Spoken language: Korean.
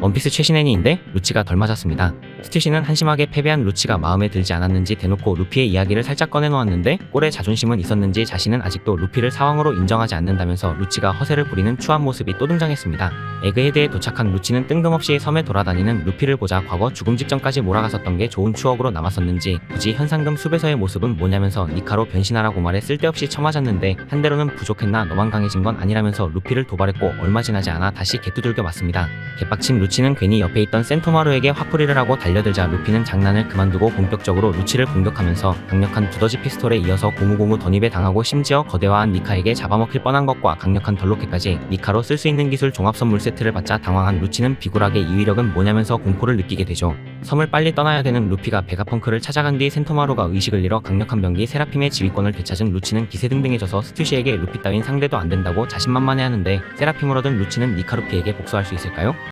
원피스 최신 애니인데 루치가 덜 맞았습니다. 스튜시는 한심하게 패배한 루치가 마음에 들지 않았는지 대놓고 루피의 이야기를 살짝 꺼내놓았는데 꼴의 자존심은 있었는지 자신은 아직도 루피를 사왕으로 인정하지 않는다면서 루치가 허세를 부리는 추한 모습이 또 등장했습니다. 에그헤드에 도착한 루치는 뜬금없이 섬에 돌아다니는 루피를 보자 과거 죽음 직전까지 몰아갔었던 게 좋은 추억으로 남았었는지 굳이 현상금 숲에서의 모습은 뭐냐면서 니카로 변신하라고 말해 쓸데없이 쳐맞았는데 한 대로는 부족했나 너만 강해진 건 아니라면서 루피를 도발했고 얼마 지나지 않아 다시 개두들겨 맞습니다. 개빡친 루치는 괜히 옆에 있던 센토마루에게 화풀이를 하고 달려 들자 루피는 장난을 그만두고 본격적으로 루치를 공격하면서 강력한 두더지 피스톨에 이어서 고무고무 던입에 당하고 심지어 거대화한 니카에게 잡아먹힐 뻔한 것과 강력한 덜로케까지 니카로 쓸 수 있는 기술 종합 선물 세트를 받자 당황한 루치는 비굴하게 이 위력은 뭐냐면서 공포를 느끼게 되죠. 섬을 빨리 떠나야 되는 루피가 베가펑크를 찾아간 뒤 센토마루가 의식을 잃어 강력한 병기 세라핌의 지휘권을 되찾은 루치는 기세등등해져서 스튜시에게 루피 따윈 상대도 안 된다고 자신만만해하는데 세라핌을 얻은 루치는 니카루피에게 복수할 수 있을까요?